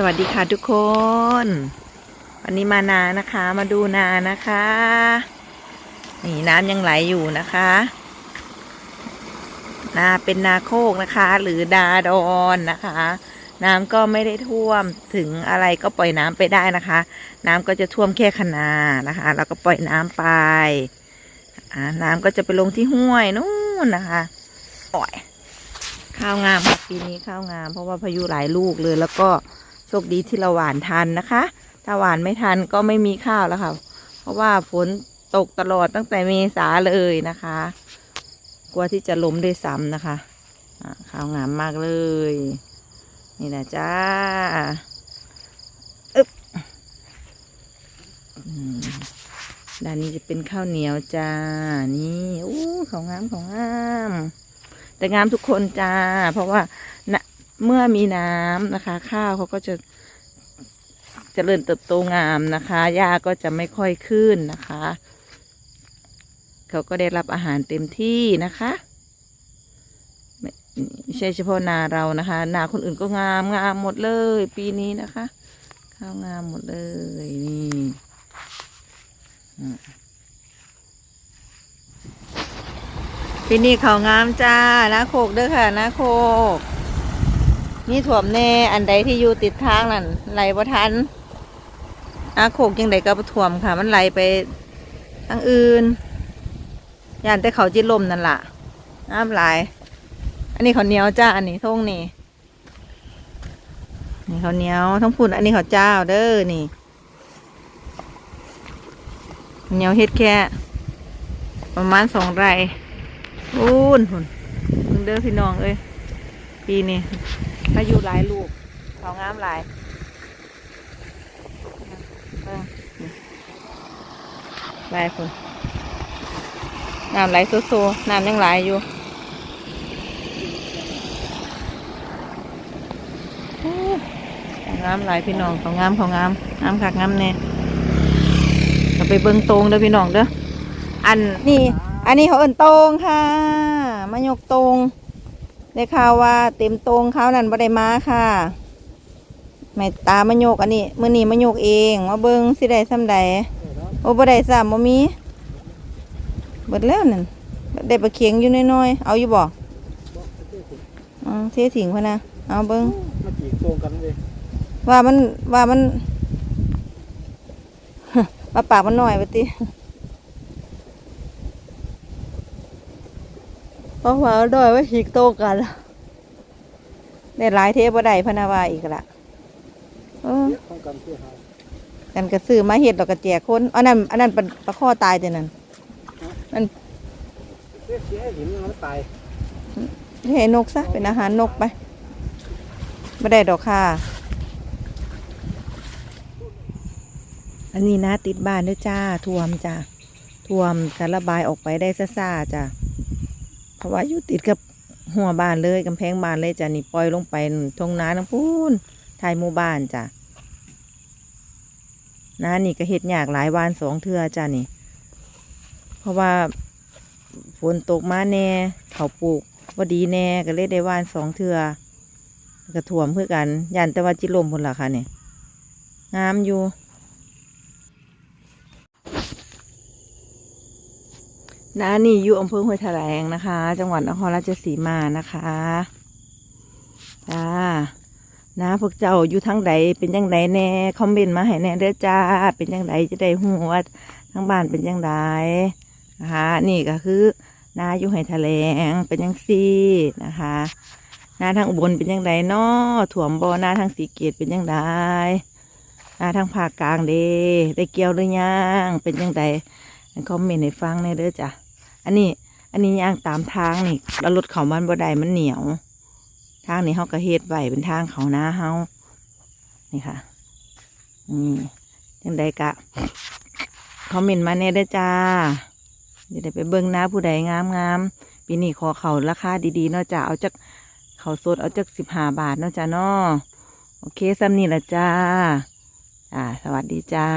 สวัสดีค่ะทุกคน วันนี้มานานะคะ มาดูนานะคะ นี่น้ำยังไหลอยู่นะคะ นาเป็นนาโคกนะคะ หรือดาดอนนะคะ น้ำก็ไม่ได้ท่วมถึงอะไรก็ปล่อยน้ำไปได้นะคะ น้ำก็จะท่วมแค่คนานะคะ แล้วก็ปล่อยน้ำไปน้ำก็จะไปลงที่ห้วยนู่นนะคะปล่อยข้าวงามค่ะปีนี้ข้าวงาม เพราะว่าพายุหลายลูกเลยแล้วก็ โชคดีที่เราหวานทันนะคะ ถ้าหวานไม่ทันก็ไม่มีข้าวแล้วค่ะ เพราะว่าฝนตกตลอดตั้งแต่เมษาเลยนะคะ กลัวที่จะล้มด้วยซ้ำนะคะข้าวงามมากเลย นี่นะจ้าอึ๊บด้านนี้จะเป็นข้าวเหนียวจ้า นี่อู้ของงามของงาม แต่งามทุกคนจ้า เพราะว่า เมื่อมีน้ำนะคะ ข้าวเขาก็จะเจริญเติบโตงามนะคะหญ้าก็จะไม่ค่อยขึ้นนะคะ เขาก็ได้รับอาหารเต็มที่นะคะไม่ใช่เฉพาะนาเรานะคะ นาคนอื่นก็งามงามหมดเลย ปีนี้นะคะ ข้าวงามหมดเลยนี่ปีนี้เขางามจ้านะโคกเด้อค่ะนะโคก นี่ถ่วมแน่อันใดที่อยู่ติดทางนั่นไหลบ่ทันอาโคกยังไดก็บ่ถ่วมค่ะ มันไหลไปทางอื่นย่านแต่เขาจิลมนั่นล่ะน้ำไหลอันนี้เขาเหนียวจ้า อันนี้ท่งนี่นี่เขาเหนียวทั้งพุ่นอันนี้เขาเจ้าเด้อนี่เหนียวเฮ็ดแค่ ประมาณสองไร่อูนหุ่นมึงเด้อพี่น้องเอ้ยปีนี้ ถ้าอยู่หลายลูกเขางามหลายเบิ่งนี่หลายคนน้ำไหลโซโซน้ำยังไหลายอยู่โอ้เขางามหลายพี่น้องเขางามเขางามงามคักงามแน่เราไปเบิ่งตรงเด้อพี่น้องเด้ออันนี่อันนี้เขาเอิ้นโตงค่ะมายกโตง ได้ข่าวว่าเต็มโตงเขาวนั่นบ่ได้มาค่ะแม่ตามายกอันนี้มื้อนี้มายกเองมาเบิ่งสิได้ซ้ำใดโอ้บ่ได้ซ้ำบ่มีเบิดแล้วนั่นได้ปลาเคียงอยู่น้อยๆเอาอยู่บ่อ๋อเทถิงพะนะเอาเบิ่งมาจีบตรงกันเลยว่ามันว่ามันว่าปากมันน้อยว่าติ เพราะว่าดอยว่าหิกโตกันได้หลายเทปบ่ได้พนาวาอีกละเออเรียกของกันเพื่อหากันก็ซื้อมาเฮ็ดแล้วก็แจกคนอันนั้นอันนั้นเป็นปลาข้อตายแต่นั่นนั่นเรียกเสียหินมันตายให้นกซะเป็นอาหารนกไปไม่ได้ดอกค่ะ อันนี้นะติดบ้านด้วยจ้าท่วมจ้าท่วมการระบายออกไปได้ซ่าๆจ้า เพราะว่าอยู่ติดกับหัวบ้านเลยกำแพงบ้านเลยจ้านี่ปล่อยลงไปทงนาทั้งพูนทายหมู่บ้านจ้านานี่ก็เฮ็ดยากหลายวานสองเทือจ้านี่ เพราะว่าฝนตกมาแน่เขาปลูกว่าดีแน่ก็เลยได้วานสองเทือก็ถ่วมเพื่อกันยันแต่ว่าจิลมพุ่นละค่ะเนี่ยงามอยู่ นานี่อยู่อำเภอห้วยแถลงนะคะ จังหวัดนครราชสีมานะคะจ้านะพวกเจ้าอยู่ทั้งใดเป็นยังไงแน่คอมเมนต์มาให้แน่เด้อจ้า เป็นยังไงจะได้หูว่าทั้งบ้านเป็นยังไงนะคะนี่ก็คือนาอยู่ห้วยแถลงเป็นยังซี่นะคะนาทางอุบลเป็นยังไงนาะถ่วมบ่อนาทางสีเกตเป็นยังไงนาทางภาคกลางเด้ได้เกี่ยวหรือยังเป็นยังไงคอมเมนต์ให้ฟังในอยเด้อจ้ะ อันนี้ อันนี้ย่างตามทางนี่แล้วรถเขามันบ่ได้มันเหนียว ทางนี้เขาก็เฮ็ดไว้เป็นทางเขาหน้าเฮานี่ค่ะนี่จังใดกะคอมเมนต์มาแน่เด้จ้าเดี๋ยวได้ไปเบิ่งหน้าผู้ใดงามงามๆปีนี้ขอเขาราคาดีๆเนาะจ้าเอาจากเขาสดเอาจากสิบห้าบาทเนาะจ้าเนาะโอเคซ้ำนี่ละจ้า อ่า สวัสดีจ้า